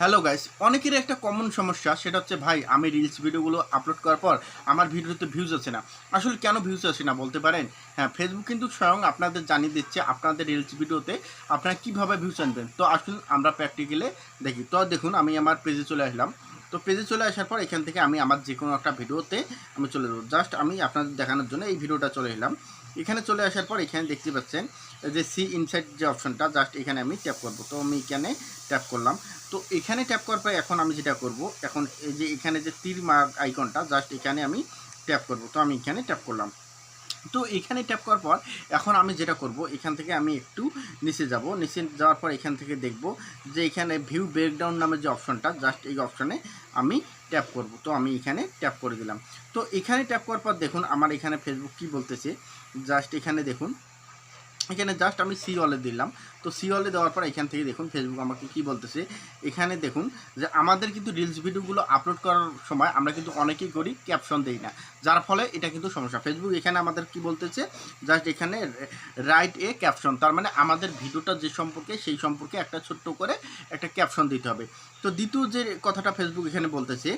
Hello guys অনেকের একটা common সমস্যা, সেটা হচ্ছে, ভাই, আমি রিলস ভিডিওগুলো আপলোড করার পর আমার ভিডিওতে ভিউজ আছে না। আসলে কেন ভিউজ আসে না, বলতে পারেন? হ্যাঁ ফেসবুক কিন্তু স্বয়ং আপনাদের জানিয়ে দিচ্ছে আপনাদের রিলস ভিডিওতে আপনারা কীভাবে ভিউজ আনবেন। তো আসুন, আমরা প্র্যাকটিক্যালে দেখি। তো দেখুন, আমি আমার পেজে চলে আসলাম। তো পেজে চলে আসার পর এখান থেকে আমি আমার যে কোনো একটা ভিডিওতে আমি চলে যাব। জাস্ট আমি আপনাদের দেখানোর জন্য এই ভিডিওটা চলে এলাম। এখানে চলে আসার পর এখানে দেখতে পাচ্ছেন যে সি ইনসাইড যে অপশনটা, জাস্ট এখানে আমি ট্যাপ করব। তো আমি এখানে ট্যাপ করলাম। তো এখানে ট্যাপ করার পর এখন আমি যেটা করব, এখন এই যে এখানে যে তীর মার্ক আইকনটা জাস্ট এখানে আমি ট্যাপ করব। তো আমি এখানে ট্যাপ করলাম। তো এখানে ট্যাপ করার পর এখন আমি যেটা করব, এখান থেকে আমি একটু নিচে যাব। নিচে যাওয়ার পর এখান থেকে দেখব যে এখানে ভিউ ব্রেকডাউন নামের যে অপশনটা জাস্ট এই অপশনে আমি ট্যাপ করব। তো আমি এখানে ট্যাপ করে দিলাম। তো এখানে ট্যাপ করার পর দেখুন, আমার এখানে ফেসবুক কি বলতেছে? জাস্ট এখানে দেখুন। এখানে জাস্ট আমি সি অলে দিলাম। তো সি অলে দেওয়ার পর এখান থেকে দেখুন ফেসবুক আমাকে কি বলতেছে, এখানে দেখুন যে আমাদের কিন্তু রিলস ভিডিওগুলো আপলোড করার সময় আমরা কিন্তু অনেকেই করি ক্যাপশন দেই না। যার ফলে এটা কিন্তু সমস্যা। ফেসবুক এখানে আমাদের কি বলতেছে জাস্ট এখানে রাইট এ ক্যাপশন তার মানে আমাদের ভিডিওটা যে সম্পর্কে, সেই সম্পর্কে একটা ছোট্ট করে একটা ক্যাপশন দিতে হবে। তো দ্বিতীয় যে কথাটা ফেসবুক এখানে বলতেছে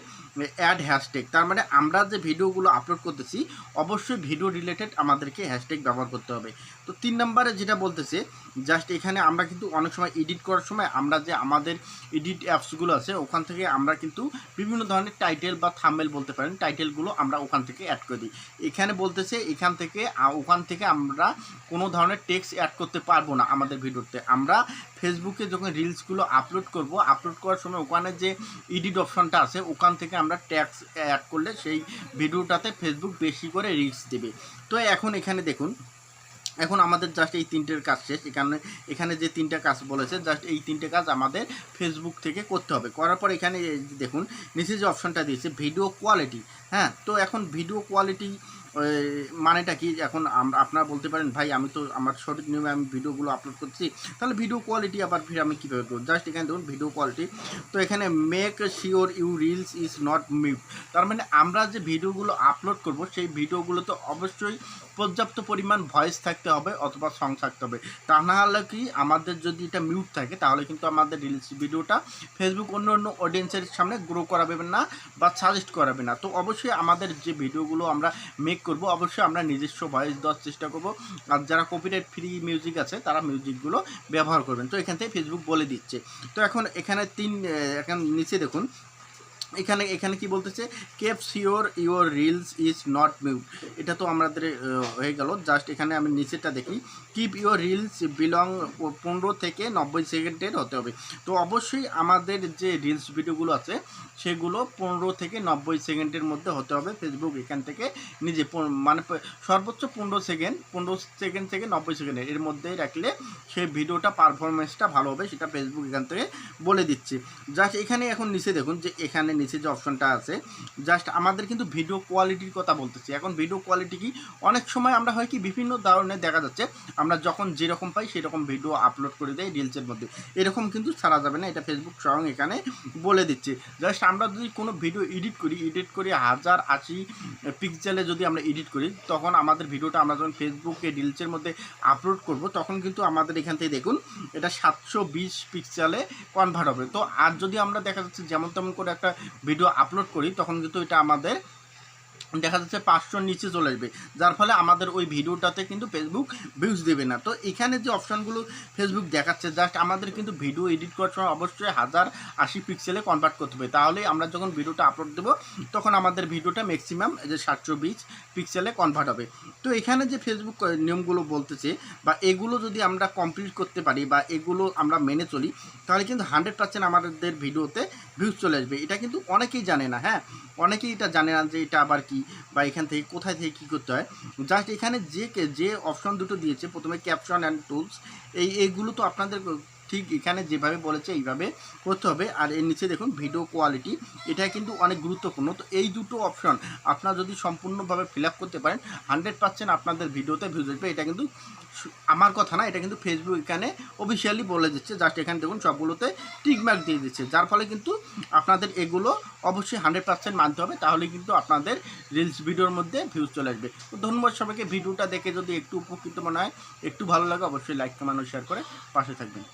অ্যাড হ্যাশট্যাগ তার মানে আমরা যে ভিডিওগুলো আপলোড করতেছি, অবশ্যই ভিডিও রিলেটেড আমাদেরকে হ্যাশট্যাগ ব্যবহার করতে হবে। তো তিন নম্বরে যেটা বলতেছে জাস্ট এখানে আমরা কিন্তু অনেক সময় এডিট করার সময় আমরা যে আমাদের এডিট অ্যাপসগুলো আছে, ওখান থেকে আমরা কিন্তু বিভিন্ন ধরনের টাইটেল বা থাম্বেল বলতে পারেন টাইটেলগুলো আমরা ওখান থেকে অ্যাড করে দিই। এখানে বলতেছে, এখান থেকে ওখান থেকে আমরা কোনো ধরনের টেক্সট অ্যাড করতে পারব না আমাদের ভিডিওতে আমরা ফেসবুকে যখন রিলসগুলো আপলোড করব আপলোড করার সময় ওখানে যে এডিট অপশনটা আছে, ওখান থেকে আমরা ট্যাক্স অ্যাড করলে সেই ভিডিওটাতে ফেসবুক বেশি করে রিস্ক দেবে। তো এখন এখানে দেখুন, এখন আমাদের জাস্ট এই তিনটের কাজ শেষ। এখানে এখানে যে তিনটা কাজ বলেছে জাস্ট এই তিনটে কাজ আমাদের ফেসবুক থেকে করতে হবে। করার পর এখানে দেখুন, নিচে যে অপশনটা দিয়েছে ভিডিও কোয়ালিটি হ্যাঁ তো এখন ভিডিও কোয়ালিটি মানেটা কি? এখন আপনারা বলতে পারেন, ভাই, আমি তো আমার সঠিক নিয়মে আমি ভিডিওগুলো আপলোড করছি। তাহলে ভিডিও কোয়ালিটি আবার ফিরে আমি কীভাবে করব? জাস্ট এখানে দেখুন ভিডিও কোয়ালিটি তো এখানে make sure you reels is not mute তার মানে আমরা যে ভিডিওগুলো আপলোড করব, সেই ভিডিওগুলো তো অবশ্যই পর্যাপ্ত পরিমাণ ভয়েস থাকতে হবে অথবা সং থাকতে হবে। তা না হলে কি আমাদের যদি এটা মিউট থাকে, তাহলে কিন্তু আমাদের রিলস ভিডিওটা ফেসবুক অন্য অন্য অডিয়েন্সের সামনে গ্রো করাবে না বা সাজেস্ট করাবে না। তো অবশ্যই আমাদের যে ভিডিওগুলো আমরা মেক করব, অবশ্যই আমরা নিজস্ব ভয়েস দেওয়ার চেষ্টা করব। আর যারা কপিরাইট ফ্রি মিউজিক আছে, তারা মিউজিকগুলো ব্যবহার করবেন। তো এখান থেকে ফেসবুক বলে দিচ্ছে। তো এখন এখানে তিন এখন নিচে দেখুন। এখানে এখানে কি বলতেছে? Keep sure your reels is not mute এটা তো আমাদের হয়ে গেল। জাস্ট এখানে আমি নিচেরটা দেখি। কিপ ইওর রিলস বিলং পনেরো থেকে নব্বই সেকেন্ডের হতে হবে। তো অবশ্যই আমাদের যে রিলস ভিডিওগুলো আছে, সেগুলো পনেরো থেকে নব্বই সেকেন্ডের মধ্যে হতে হবে ফেসবুক এখান থেকে নিজে। মানে সর্বোচ্চ পনেরো সেকেন্ড পনেরো সেকেন্ড থেকে নব্বই সেকেন্ডের এর মধ্যে রাখলে সেই ভিডিওটা পারফরমেন্সটা ভালো হবে, সেটা ফেসবুক এখান থেকে বলে দিচ্ছে। জাস্ট এখানে এখন নিচে দেখুন যে এখানে নিচে যে অপশনটা আছে জাস্ট আমাদের কিন্তু ভিডিও কোয়ালিটির কথা বলতেছি। এখন ভিডিও কোয়ালিটি কি? অনেক সময় আমরা হয় কি বিভিন্ন ধরনের দেখা যাচ্ছে, আমরা যখন যেরকম পাই সেরকম ভিডিও আপলোড করে দেয় রিলসের মধ্যে। এরকম কিন্তু ছাড়া যাবে না, এটা ফেসবুক স্বয়ং এখানে বলে দিচ্ছে। জাস্ট আমরা যদি কোনো ভিডিও এডিট করি এডিট করি হাজার আশি পিক্সেলে যদি আমরা এডিট করি, তখন আমাদের ভিডিওটা আমরা যখন ফেসবুকে রিলসের মধ্যে আপলোড করব, তখন কিন্তু আমাদের এখান থেকে দেখুন, এটা সাতশো বিশ পিক্সেলে কনভার্ট হবে। তো আর যদি আমরা দেখা যাচ্ছে যেমন তেমন করে একটা ভিডিও আপলোড করি তখন কিন্তু এটা আমাদের দেখা যাচ্ছে পাঁচশোর নিচে চলে আসবে। যার ফলে আমাদের ওই ভিডিওটাতে কিন্তু ফেসবুক ভিউজ দেবে না। তো এখানে যে অপশানগুলো ফেসবুক দেখাচ্ছে জাস্ট আমাদের কিন্তু ভিডিও এডিট করার সময় অবশ্যই হাজার আশি পিক্সেলে কনভার্ট করতে হবে। তাহলে আমরা যখন ভিডিওটা আপলোড দেবো, তখন আমাদের ভিডিওটা ম্যাক্সিমাম যে সাতশো বিশ পিক্সেলে কনভার্ট হবে। তো এখানে যে ফেসবুক নিয়মগুলো বলতেছে, বা এগুলো যদি আমরা কমপ্লিট করতে পারি, বা এগুলো আমরা মেনে চলি, তাহলে কিন্তু হান্ড্রেড পার্সেন্ট আমাদের ভিডিওতে ভিউজ চলে আসবে। এটা কিন্তু অনেকেই জানে না হ্যাঁ? অনেকেই এটা জানে না যে এটা আবার কি বা এখান থেকে কোথায় থেকে কী করতে হয় জাস্ট এখানে যে কে- যে অপশন দুটো দিয়েছে, প্রথমে ক্যাপশন অ্যান্ড টুলস এই এইগুলো তো আপনাদের ঠিক এখানে যেভাবে বলেছে, এইভাবে করতে হবে। আর এর নিচে দেখুন ভিডিও কোয়ালিটি এটা কিন্তু অনেক গুরুত্বপূর্ণ। তো এই দুটো অপশন আপনারা যদি সম্পূর্ণভাবে ফিল করতে পারেন হান্ড্রেড পার্সেন্ট আপনাদের ভিডিওতে ভিউজ আসবে। এটা কিন্তু আমার কথা না, এটা কিন্তু ফেসবুক এখানে অফিসিয়ালি বলে দিচ্ছে। জাস্ট এখানে দেখুন, সবগুলোতে টিকমার্ক দিয়ে দিচ্ছে। যার ফলে কিন্তু আপনাদের এগুলো অবশ্যই হান্ড্রেড পার্সেন্ট মানতে হবে। তাহলে কিন্তু আপনাদের রিলস ভিডিওর মধ্যে ভিউজ চলে আসবে। তো ধন্যবাদ সবাইকে। ভিডিওটা দেখে যদি একটু উপকৃত মনে হয়, একটু ভালো লাগে, অবশ্যই লাইক কমেন্ট শেয়ার করে পাশে থাকবেন।